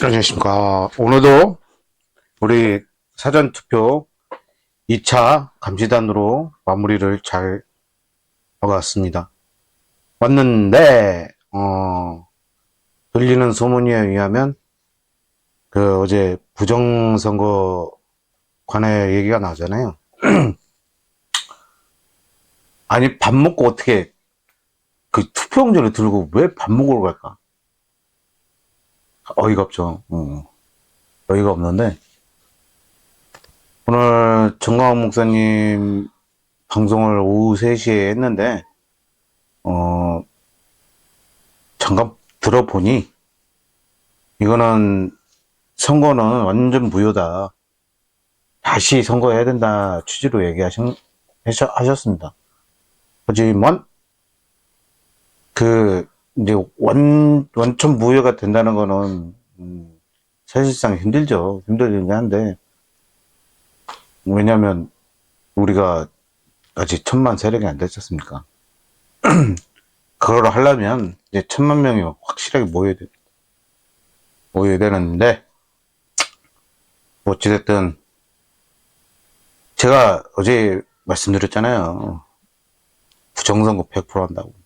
안녕하십니까. 오늘도 우리 사전투표 2차 감시단으로 마무리를 잘 하고 왔습니다. 왔는데, 어, 들리는 소문에 의하면, 그 어제 부정선거 관해 얘기가 나잖아요. 아니, 밥 먹고 어떻게 그 투표용지를 들고 왜 밥 먹으러 갈까? 어이가 없죠. 어. 어이가 없는데 오늘 정광훈 목사님 방송을 오후 3시에 했는데 어 잠깐 들어보니 이거는 선거는 완전 무효다. 다시 선거해야 된다 취지로 얘기하신 하셨습니다. 하지만 그 이제 원 원천 무효가 된다는 거는 음, 사실상 힘들죠. 힘들긴 한데 왜냐하면 우리가 아직 천만 세력이 안 됐지 않습니까? 그걸 하려면 이제 천만 명이 확실하게 모여야 돼. 모여야 되는데 뭐 어찌됐든 제가 어제 말씀드렸잖아요. 부정선거 100% 한다고.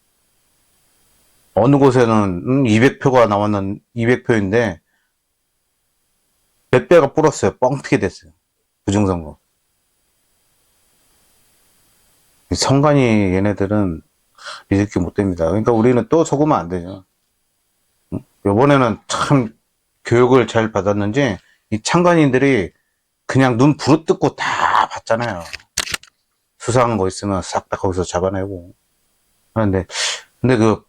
어느 곳에는 200표가 나왔는 200표인데 몇 배가 불었어요. 뻥튀기 됐어요. 부정선거. 성관이 얘네들은 믿을 게 못 됩니다. 그러니까 우리는 또 속으면 안 되죠. 응? 요번에는 참 교육을 잘 받았는지 이 창관인들이 그냥 눈 부릅뜨고 다 봤잖아요. 수상한 거 있으면 싹 다 거기서 잡아내고. 그런데 근데 그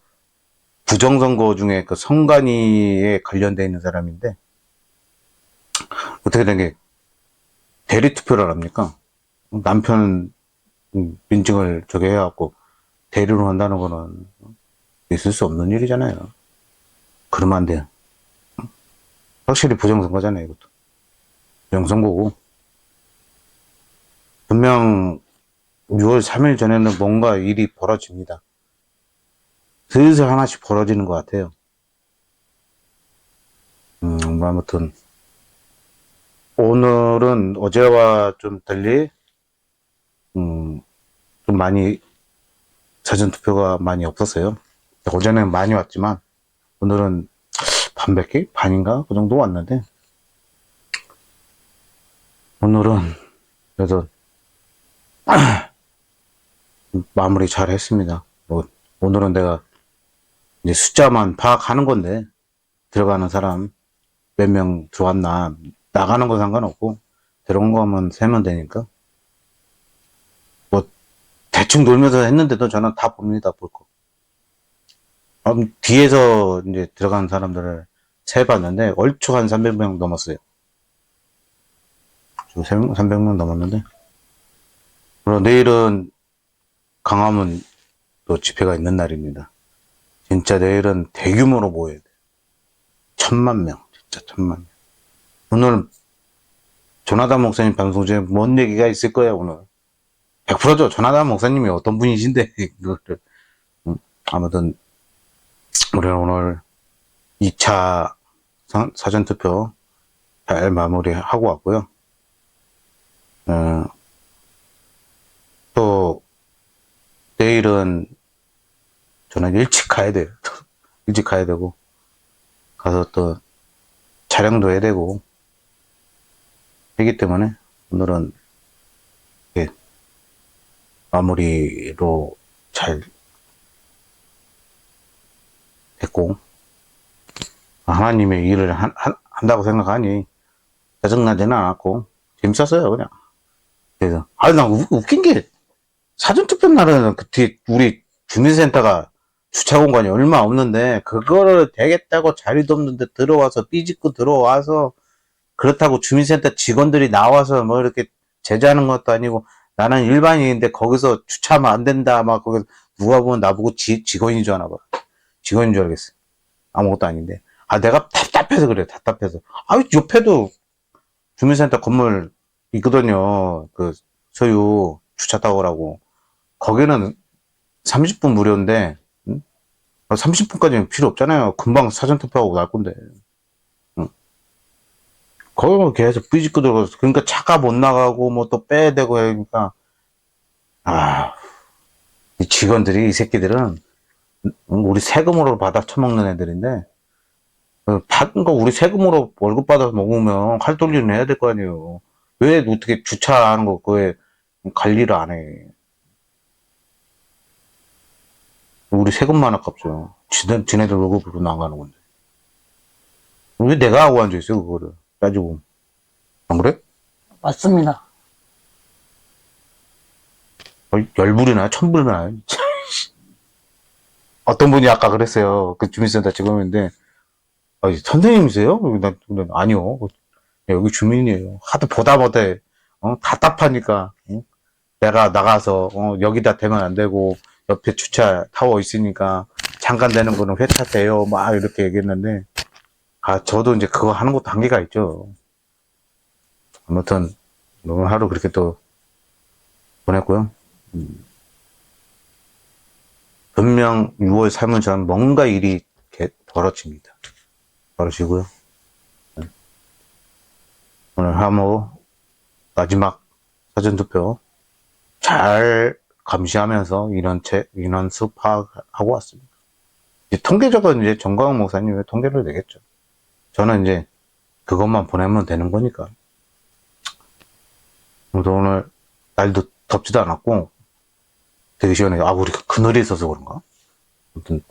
부정선거 중에 그 성관이에 관련돼 있는 사람인데 어떻게 된 게 대리 투표를 합니까? 남편 음, 민증을 저기 해갖고 대리로 한다는 거는 있을 수 없는 일이잖아요. 그러면 안 돼요. 확실히 부정선거잖아요, 이것도. 부정선거고. 분명 6월 3일 전에는 뭔가 일이 벌어집니다. 슬슬 하나씩 벌어지는 것 같아요. 음, 뭐 아무튼, 오늘은 어제와 좀 달리, 음, 좀 많이, 사전 투표가 많이 없었어요. 어제는 많이 왔지만, 오늘은 반백 개? 반인가? 그 정도 왔는데, 오늘은, 그래도, 마무리 잘 했습니다. 뭐, 오늘은 내가 이제 숫자만 파악하는 건데 들어가는 사람 몇 명 들어왔나 나가는 건 상관없고 들어온 거면 세면 되니까 뭐 대충 놀면서 했는데도 저는 다 봅니다 볼 거. 그럼 뒤에서 이제 들어간 사람들을 세봤는데 얼추 한 300명 넘었어요. 300명 넘었는데 그리고 내일은 강화문 또 집회가 있는 날입니다. 진짜 내일은 대규모로 모여야 돼. 천만 명, 진짜 천만 명. 오늘 조나단 목사님 방송 중에 뭔 얘기가 있을 거야 오늘. 100%죠. 조나단 목사님이 어떤 분이신데 그거를. 음, 아무튼 우리는 오늘 2차 사전투표 잘 마무리하고 왔고요. 어, 또 내일은 저는 일찍 가야 돼요. 일찍 가야 되고, 가서 또 촬영도 해야 되고, 하기 때문에 오늘은 이렇게 마무리로 잘 됐고, 하나님의 일을 한, 다고 생각하니 짜증나지는 않았고, 재밌었어요, 그냥. 그래서, 아니, 나 웃- 웃긴 게, 사전투표 날은 그 뒤에 우리 주민센터가 주차 공간이 얼마 없는데 그거를 되겠다고 자리도 없는데 들어와서 삐짓고 들어와서 그렇다고 주민센터 직원들이 나와서 뭐 이렇게 제재하는 것도 아니고 나는 일반인인데 거기서 주차하면 안 된다. 막 거기서 누가 보면 나보고 지, 직원인 줄 아나 봐. 직원인 줄 알겠어. 아무것도 아닌데. 아 내가 답답해서 그래. 답답해서. 아 옆에도 주민센터 건물 있거든요. 그 소유 주차 타고라고. 거기는 30분 무료인데 30분까지는 필요 없잖아요. 금방 사전 투표하고 날 건데. 응. 거기 계속 삐집고 들어가서 그러니까 차가 못 나가고 뭐 또 빼야 되고 하니까 아, 이 직원들이 이 새끼들은 우리 세금으로 받아 처먹는 애들인데 어, 받은 거 우리 세금으로 월급 받아서 먹으면 칼 돌리는 해야 될 거 아니에요. 왜 어떻게 주차하는 거 그거에 관리를 안 해? 우리 세금만 아깝죠. 지네, 지네들 월급으로 나가는 건데. 왜 내가 하고 앉아있어요, 그거를. 따지고. 안 그래? 맞습니다. 어, 열불이나 천불이나. 어떤 분이 아까 그랬어요. 그 주민센터 직원인데, 아, 선생님이세요? 나, 나, 아니요. 여기 주민이에요. 하도 보다 보다, 어, 답답하니까, 응? 내가 나가서, 어, 여기다 대면 안 되고, 옆에 주차 타워 있으니까, 잠깐 되는 거는 회차 돼요. 막 이렇게 얘기했는데, 아, 저도 이제 그거 하는 것도 한계가 있죠. 아무튼, 오늘 하루 그렇게 또 보냈고요. 분명 6월 3일 전 뭔가 일이 개- 벌어집니다. 벌어지고요. 네. 오늘 하모 마지막 사전투표 잘 감시하면서 인원 채, 인원 수 파악하고 왔습니다. 이제 통계적으로 이제 정광훈 목사님의 통계를 내겠죠. 저는 이제 그것만 보내면 되는 거니까. 오늘 날도 덥지도 않았고 되게 시원해요. 아, 우리가 그늘에 있어서 그런가? 아무튼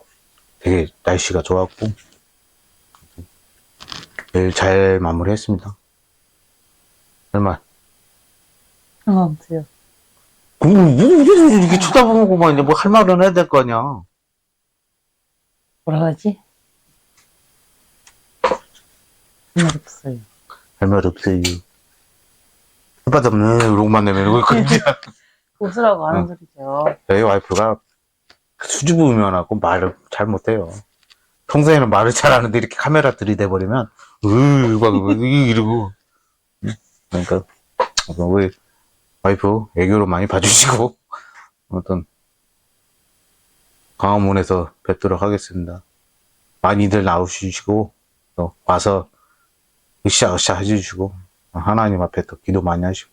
되게 날씨가 좋았고 내일 잘 마무리했습니다. 얼마? 상관없어요. 그, 뭐, 이렇게, 이렇게 쳐다보고만 이제 뭐 할 말은 해야 될 거 아니야. 뭐라 하지? 말 없어요. 할 말 없어요. 햇받 없네, 이러고만 내면, 왜 그런지. 웃으라고 하는 응. 소리죠. 저희 와이프가 수줍으면하고 말을 잘 못해요. 평소에는 말을 잘하는데 이렇게 카메라 들이대버리면, 으, 막, 으, 이러고. 그러니까, 우리 와이프 애교로 많이 봐주시고, 아무튼, 강화문에서 뵙도록 하겠습니다. 많이들 나오시고, 또 와서 으쌰으쌰 해주시고, 하나님 앞에 또 기도 많이 하시고,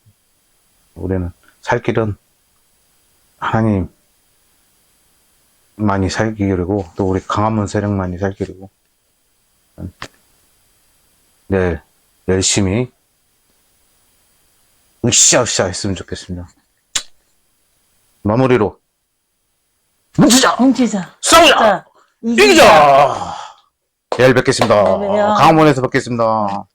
우리는 살 길은 하나님 많이 살기르고 또 우리 강화문 세력 많이 살기르고 내일 열심히 으쌰으쌰 했으면 좋겠습니다. 마무리로 뭉치자 뭉치자. 싸우자 자, 이기자 내일 뵙겠습니다. 내일 봬요. 강화문에서 뵙겠습니다.